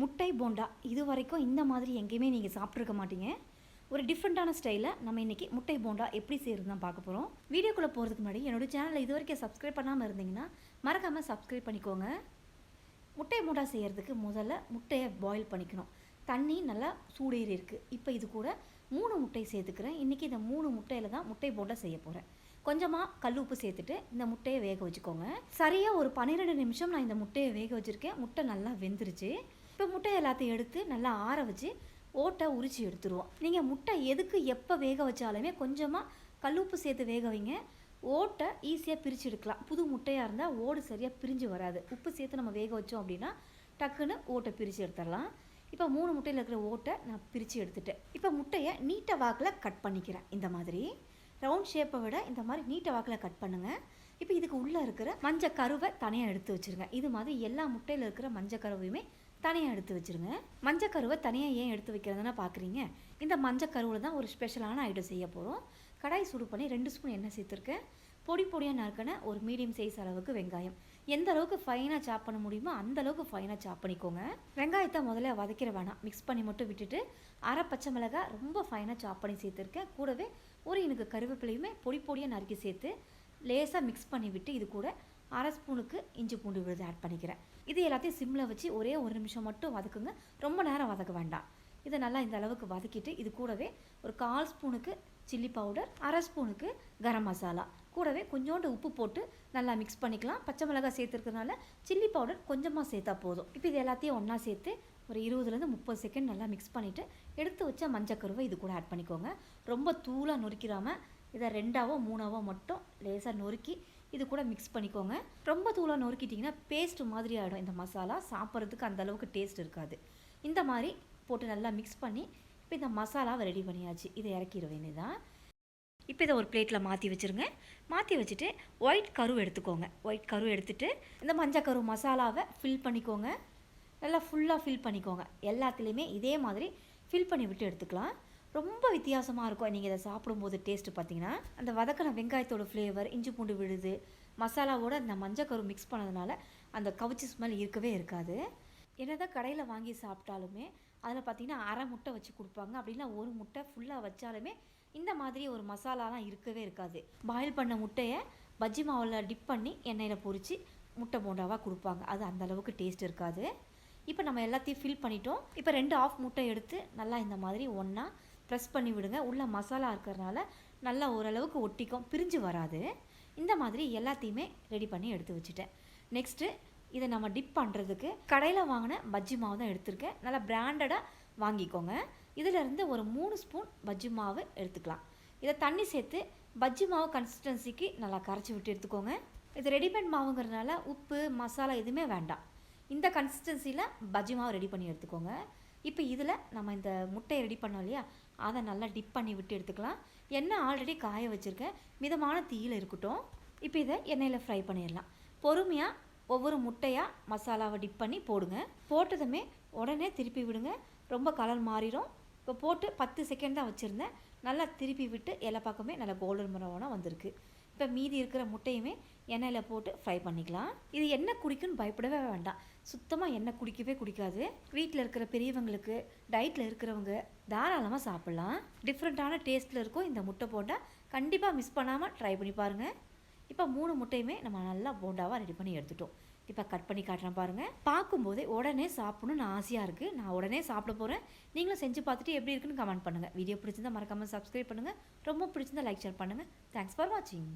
முட்டை போண்டா இது வரைக்கும் இந்த மாதிரி எங்கேயுமே நீங்கள் சாப்பிட்ருக்க மாட்டீங்க. ஒரு டிஃப்ரெண்ட்டான ஸ்டைலில் நம்ம இன்றைக்கி முட்டை போண்டா எப்படி செய்கிறது தான் பார்க்க போகிறோம் வீடியோக்குள்ளே போகிறதுக்கு முன்னாடி என்னோட சேனலை இது வரைக்கும் சப்ஸ்கிரைப் பண்ணாமல் இருந்தீங்கன்னா மறக்காமல் சப்ஸ்கிரைப் பண்ணிக்கோங்க. முட்டை போண்டா செய்கிறதுக்கு முதல்ல முட்டையை பாயில் பண்ணிக்கணும். தண்ணி நல்லா சூடேறி இருக்குது இப்போ இது கூட மூணு முட்டை சேர்த்துக்கிறேன். இன்றைக்கி இந்த மூணு முட்டையில் தான் முட்டை போண்டா செய்ய போகிறேன் கொஞ்சமாக கல் உப்பு சேர்த்துட்டு இந்த முட்டையை வேக வச்சுக்கோங்க. சரியாக ஒரு பன்னிரெண்டு நிமிஷம் நான் இந்த முட்டையை வேக வச்சுருக்கேன். முட்டை நல்லா வெந்துருச்சு. இப்போ முட்டை எல்லாத்தையும் எடுத்து நல்லா ஆற வச்சு ஓட்டை உரித்து எடுத்துருவோம். நீங்கள் முட்டை எதுக்கு எப்போ வேக வச்சாலுமே கொஞ்சமாக கல்லுப்பு சேர்த்து வேக வைங்க. ஓட்டை ஈஸியாக பிரித்து எடுக்கலாம். புது முட்டையாக இருந்தால் ஓடு சரியாக பிரிஞ்சு வராது. உப்பு சேர்த்து நம்ம வேக வச்சோம் அப்படின்னா டக்குன்னு ஓட்டை பிரித்து எடுத்துடலாம். இப்போ மூணு முட்டையில் இருக்கிற ஓட்டை நான் பிரித்து எடுத்துட்டேன். இப்போ முட்டையை நீட்ட வாக்கில் கட் பண்ணிக்கிறேன். இந்த மாதிரி ரவுண்ட் ஷேப்பை விட இந்த மாதிரி நீட்ட வாக்கில் கட் பண்ணுங்கள் இப்போ இதுக்கு உள்ளே இருக்கிற மஞ்சள் கருவை தனியாக எடுத்து வச்சுருங்க. இது மாதிரி எல்லா முட்டையில் இருக்கிற மஞ்சள் கருவையுமே தனியாக எடுத்து வச்சுருங்க. மஞ்சக்கருவை தனியாக ஏன் எடுத்து வைக்கிறதுனா பார்க்குறீங்க இந்த மஞ்சக்கருவில் தான் ஒரு ஸ்பெஷலான ஐட்டம் செய்ய போகிறோம் கடாய் சூடு பண்ணி ரெண்டு ஸ்பூன் எண்ணெய் சேர்த்துருக்கேன் பொடி பொடியாக நறுக்கின ஒரு மீடியம் சைஸ் அளவுக்கு வெங்காயம். எந்த அளவுக்கு ஃபைனாக சாப் பண்ண முடியுமோ அந்த அளவுக்கு ஃபைனாக சாப் பண்ணிக்கோங்க. வெங்காயத்தை முதல்ல வதக்கிற வேணாம். மிக்ஸ் பண்ணி மட்டும் விட்டுட்டு அரை பச்சை மிளகாய் ரொம்ப ஃபைனாக சாப் பண்ணி சேர்த்துருக்கேன். கூடவே ஒரு எனக்கு கருவேப்பிலையுமே பொடி பொடியாக நறுக்கி சேர்த்து லேசாக மிக்ஸ் பண்ணி விட்டு இது கூட அரை ஸ்பூனுக்கு இஞ்சி பூண்டு விழுது ஆட் பண்ணிக்கிறேன். இது எல்லாத்தையும் சிம்மில் வச்சு ஒரே ஒரு நிமிஷம் மட்டும் வதக்குங்க. ரொம்ப நேரம் வதக்க வேண்டாம். இதை நல்லா இந்த அளவுக்கு வதக்கிட்டு இது கூடவே ஒரு கால் ஸ்பூனுக்கு சில்லி பவுடர் அரை ஸ்பூனுக்கு கரம் மசாலா. கூடவே கொஞ்சோண்டு உப்பு போட்டு நல்லா மிக்ஸ் பண்ணிக்கலாம். பச்சை மிளகாய் சேர்த்துருக்கனால சில்லி பவுடர் கொஞ்சமாக சேர்த்தா போதும். இப்போ இது எல்லாத்தையும் ஒன்றா சேர்த்து ஒரு இருபதுலேருந்து முப்பது செகண்ட் நல்லா மிக்ஸ் பண்ணிவிட்டு எடுத்து வச்ச மஞ்சக்கருவை இது கூட ஆட் பண்ணிக்கோங்க. ரொம்ப தூளாக நொறுக்கிறாமல் இதை ரெண்டாவோ மூணாவோ மட்டும் லேசாக நொறுக்கி இது கூட மிக்ஸ் பண்ணிக்கோங்க. ரொம்ப தூளாக நொறுக்கிட்டிங்கன்னா பேஸ்ட் மாதிரி ஆகிடும் இந்த மசாலா. சாப்பிட்றதுக்கு அந்தளவுக்கு டேஸ்ட் இருக்காது. இந்த மாதிரி போட்டு நல்லா மிக்ஸ் பண்ணி இப்போ இந்த மசாலாவை ரெடி பண்ணியாச்சு. இதை இறக்கிட வேண்டியதான் இப்போ இதை ஒரு பிளேட்டில் மாற்றி வச்சுருங்க. மாற்றி வச்சுட்டு ஒயிட் கரு எடுத்துக்கோங்க. ஒயிட் கரு எடுத்துகிட்டு இந்த மஞ்சள் கரு மசாலாவை ஃபில் பண்ணிக்கோங்க. நல்லா ஃபுல்லாக ஃபில் பண்ணிக்கோங்க. எல்லாத்துலேயுமே இதே மாதிரி ஃபில் பண்ணி விட்டு எடுத்துக்கலாம். ரொம்ப வித்தியாசமாக இருக்கும். நீங்கள் இதை சாப்பிடும்போது டேஸ்ட்டு பார்த்தீங்கன்னா அந்த வதக்கின வெங்காயத்தோட ஃப்ளேவர் இஞ்சி பூண்டு விழுது மசாலாவோட அந்த மஞ்சக்கரு மிக்ஸ் பண்ணதுனால அந்த கவுச்சி ஸ்மெல் இருக்கவே இருக்காது. என்னதான் கடையில் வாங்கி சாப்பிட்டாலுமே அதில் பார்த்தீங்கன்னா அரை முட்டை வச்சு கொடுப்பாங்க. அப்படின்னா ஒரு முட்டை ஃபுல்லாக வச்சாலுமே இந்த மாதிரி ஒரு மசாலாலாம் இருக்கவே இருக்காது. பாயில் பண்ண முட்டையை பஜ்ஜி மாவில் டிப் பண்ணி எண்ணெயில் பொரித்து முட்டை போண்டாவாக கொடுப்பாங்க. அது அந்தளவுக்கு டேஸ்ட் இருக்காது. இப்போ நம்ம எல்லாத்தையும் ஃபில் பண்ணிட்டோம். இப்போ ரெண்டு ஆஃப் முட்டை எடுத்து நல்லா இந்த மாதிரி ஒன்றா ப்ரெஸ் பண்ணி விடுங்க. உள்ள மசாலா இருக்கிறதுனால நல்லா ஓரளவுக்கு ஒட்டிக்கும். பிரிஞ்சு வராது. இந்த மாதிரி எல்லாத்தையுமே ரெடி பண்ணி எடுத்து வச்சுட்டேன். நெக்ஸ்ட்டு இதை நம்ம டிப் பண்ணுறதுக்கு கடையில் வாங்கின பஜ்ஜி மாவு தான் எடுத்திருக்கேன். நல்லா பிராண்டடாக வாங்கிக்கோங்க. இதிலிருந்து ஒரு மூணு ஸ்பூன் பஜ்ஜி மாவு எடுத்துக்கலாம். இதை தண்ணி சேர்த்து பஜ்ஜி மாவு கன்சிஸ்டன்சிக்கு நல்லா கரைச்சி விட்டு எடுத்துக்கோங்க. இது ரெடிமேட் மாவுங்கிறதுனால உப்பு மசாலா எதுவுமே வேண்டாம். இந்த கன்சிஸ்டன்சியில் பஜ்ஜி மாவு ரெடி பண்ணி எடுத்துக்கோங்க. இப்போ இதில் நம்ம இந்த முட்டையை ரெடி பண்ணோம் இல்லையா? அதை நல்லா டிப் பண்ணி விட்டு எடுத்துக்கலாம். எண்ணெய் ஆல்ரெடி காய வச்சுருக்கேன் மிதமான தீயில் இருக்கட்டும். இப்போ இதை எண்ணெயில் ஃப்ரை பண்ணிடலாம். பொறுமையாக ஒவ்வொரு முட்டையாக மசாலாவை டிப் பண்ணி போடுங்க. போட்டதுமே உடனே திருப்பி விடுங்க. ரொம்ப கலர் மாறிடும் இப்போ போட்டு பத்து செகண்ட் தான் வச்சுருந்தேன். நல்லா திருப்பி விட்டு எல்லா பக்கமே நல்லா கோல்டன் ப்ரௌனாக வந்திருக்கு. இப்போ மீதி இருக்கிற முட்டையுமே எண்ணெயில் போட்டு ஃப்ரை பண்ணிக்கலாம். இது எண்ணெய் குடிக்குன்னு பயப்படவே வேண்டாம். சுத்தமாக எண்ணெய் குடிக்கவே குடிக்காது. வீட்டில் இருக்கிற பெரியவங்களுக்கு டயட்டில் இருக்கிறவங்க தாராளமாக சாப்பிட்லாம். டிஃப்ரெண்ட்டான டேஸ்ட்டில் இருக்கும். இந்த முட்டை போண்டா கண்டிப்பாக மிஸ் பண்ணாமல் ட்ரை பண்ணி பாருங்கள் இப்போ மூணு முட்டையுமே நம்ம நல்லா போண்டாவாக ரெடி பண்ணி எடுத்துட்டோம். இப்போ கட் பண்ணி காட்டுறேன் பாருங்கள் பார்க்கும்போதே உடனே சாப்பிடணும்னு ஆசையாக இருக்குது நான் உடனே சாப்பிட போகிறேன் நீங்களும் செஞ்சு பார்த்துட்டு எப்படி இருக்குன்னு கமெண்ட் பண்ணுங்கள் வீடியோ பிடிச்சிருந்தா மறக்காமல் சப்ஸ்கிரைப் பண்ணுங்கள் ரொம்ப பிடிச்சிருந்தா லைக் ஷேர் பண்ணுங்கள் தேங்க்ஸ் ஃபார் வாட்சிங்